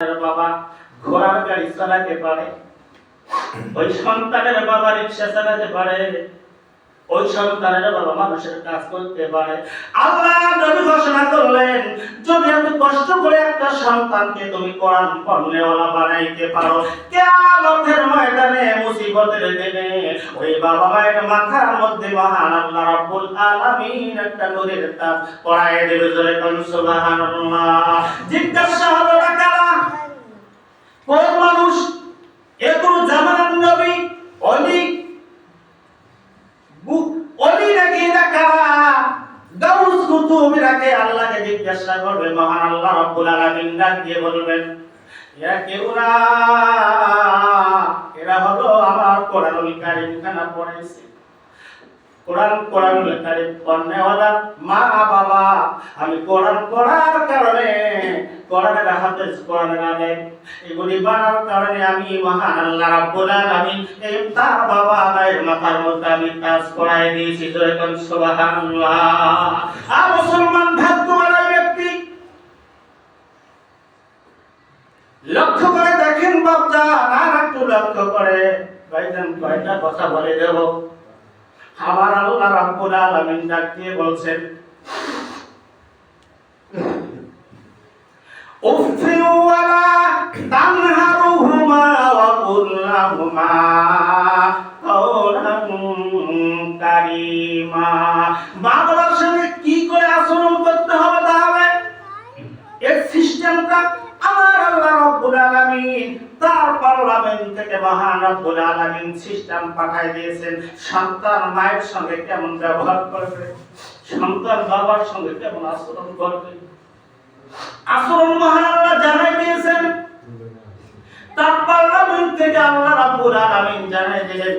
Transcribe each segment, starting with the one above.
বাবা ঘোড়ার গাড়ি চালাতে পারে। ওই সন্তানের বাবা রিক্সা চালাতে পারে। ওই সন্তানের বাবা মানুষের কাজ করতে পারে। আল্লাহ নবী ঘোষণা করলেন, যদি এত কষ্ট করে একটা সন্তানকে তুমি কোরআন পড়নেওয়ালা বানাইতে পারো, কিয়ামতের ময়দানে মুসিবতের দিনে ওই বাবা মায়ের মাথার মধ্যে মহান আল্লাহ রাব্বুল আলামিন একটা নূরের তাজ পড়ায় দেবে জোরে কোন সুবহানাল্লাহ। জিজ্ঞাসা হলো কারা কোন মানুষ এ কোন জামানার নবী অলি বু- অলি নাকি এরা কারা গাউস কুতুব এরাকে আল্লাহকে জিজ্ঞাসা করবে মহান আল্লাহ রব্বুল আলামিন ডাক দিয়ে বলবেন, ইয়া কেউ না, এরা হলো আমার কোরআনুল কারীম খানা কোরআন কোরআনুল কারীম পড়নেওয়ালা মা বাবা। আমি কোরআন পড়ার কারণে কোরআনের হাফেজ কোরআনের আলেম এগুলি বানার কারণে আমি মহান আল্লাহ রাব্বুল আলামিন এই তার বাবা মায়ের মাথার মধ্যে আমি কাজ করাই দিয়েছি। সুবহানাল্লাহ। আর মুসলমান ভাগ্যবান ব্যক্তি। লক্ষ্য করে দেখেন বাপজা আর একটু লক্ষ্য করে, ভাইজান কয়টা কথা বলে দেব? আমার আল্লাহ রাব্বুল আলামিন ডাক দিয়ে বলছেন উফ ওয়ালা তানহারুহুমা ওয়া কুল লাহুমা কাওলান কারীমা। বাবার সঙ্গে কি করে আচরণ করতে হবে তাহলে? এর সিস্টেমটা আমার আল্লাহ রাব্বুল আলামিন তার পার্লামেন্ট থেকে মহান রাব্বুল আলামিন সিস্টেম দিয়েছেন। সন্তান, মায়ের সঙ্গে কেমন ব্যবহার করবে? সন্তান, বাবার সঙ্গে কেমন আচরণ করবে? আচরণ মহান আল্লাহ জানাই দিয়েছেন। থেকে আল্লাহ জানাই দিলেন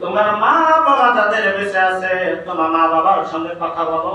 তোমার মা বাবা তাদের বেঁচে আছে, তোমার মা বাবার সঙ্গে কথা বলো।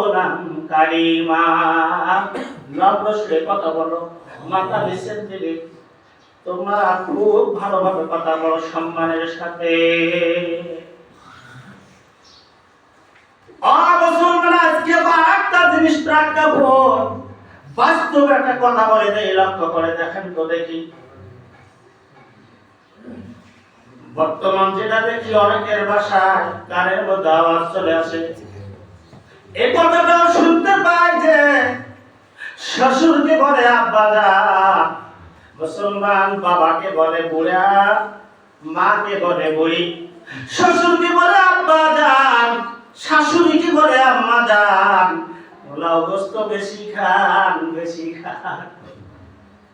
তোমরা খুব ভালোভাবে কথা বলো সম্মানের সাথে। জিনিস বাস্তব একটা কথা বলে দেয় লক্ষ্য করে দেখেন তো দেখি। বর্তমান যেটা দেখি, অনেকের বাসায় কানের মধ্যে আওয়াজ চলে আসে। এই কথাটাও শুনতে পাই যে শ্বশুরকে বলে, আব্বা মুসলমান বাবাকে বলে, বুড়া। মাকে বলে, বুড়ি। শ্বশুরকে বলে, আব্বা যান শাশুড়িকে বলে, আম্মা যান পোলাও গোস্ত বেশি খান বেশি খান।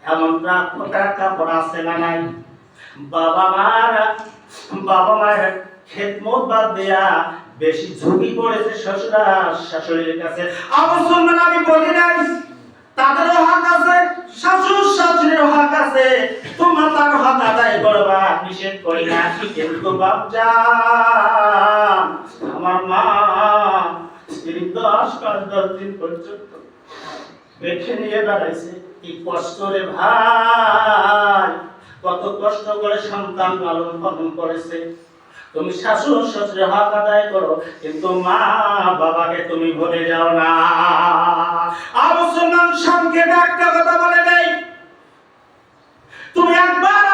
এমন প্রাপ্যতার কাপড় আছে না নাই? বাবা মার, বাবা মায়ের খেদমত বাদ দেয়া বেশি ঝুঁকি পড়েছে শ্বশুরা, শাশুড়ির কাছে। আমি বলি নাই আছে হক আছে। তোমার তার আদায় করবা নিষেধ করি না, কিন্তু আমার মা স্ত্রী দশ পাঁচ দশ দিন পর্যন্ত নিয়ে কি কষ্ট রে ভাই, কত কষ্ট করে সন্তান লালন পালন করেছে। তুমি শাশুড় শ্বশুরে হক আদায় করো, কিন্তু মা বাবাকে তুমি ভুলে যাও না। আর মুসলমান সংক্ষেপে একটা কথা বলে নেই তুমি একবার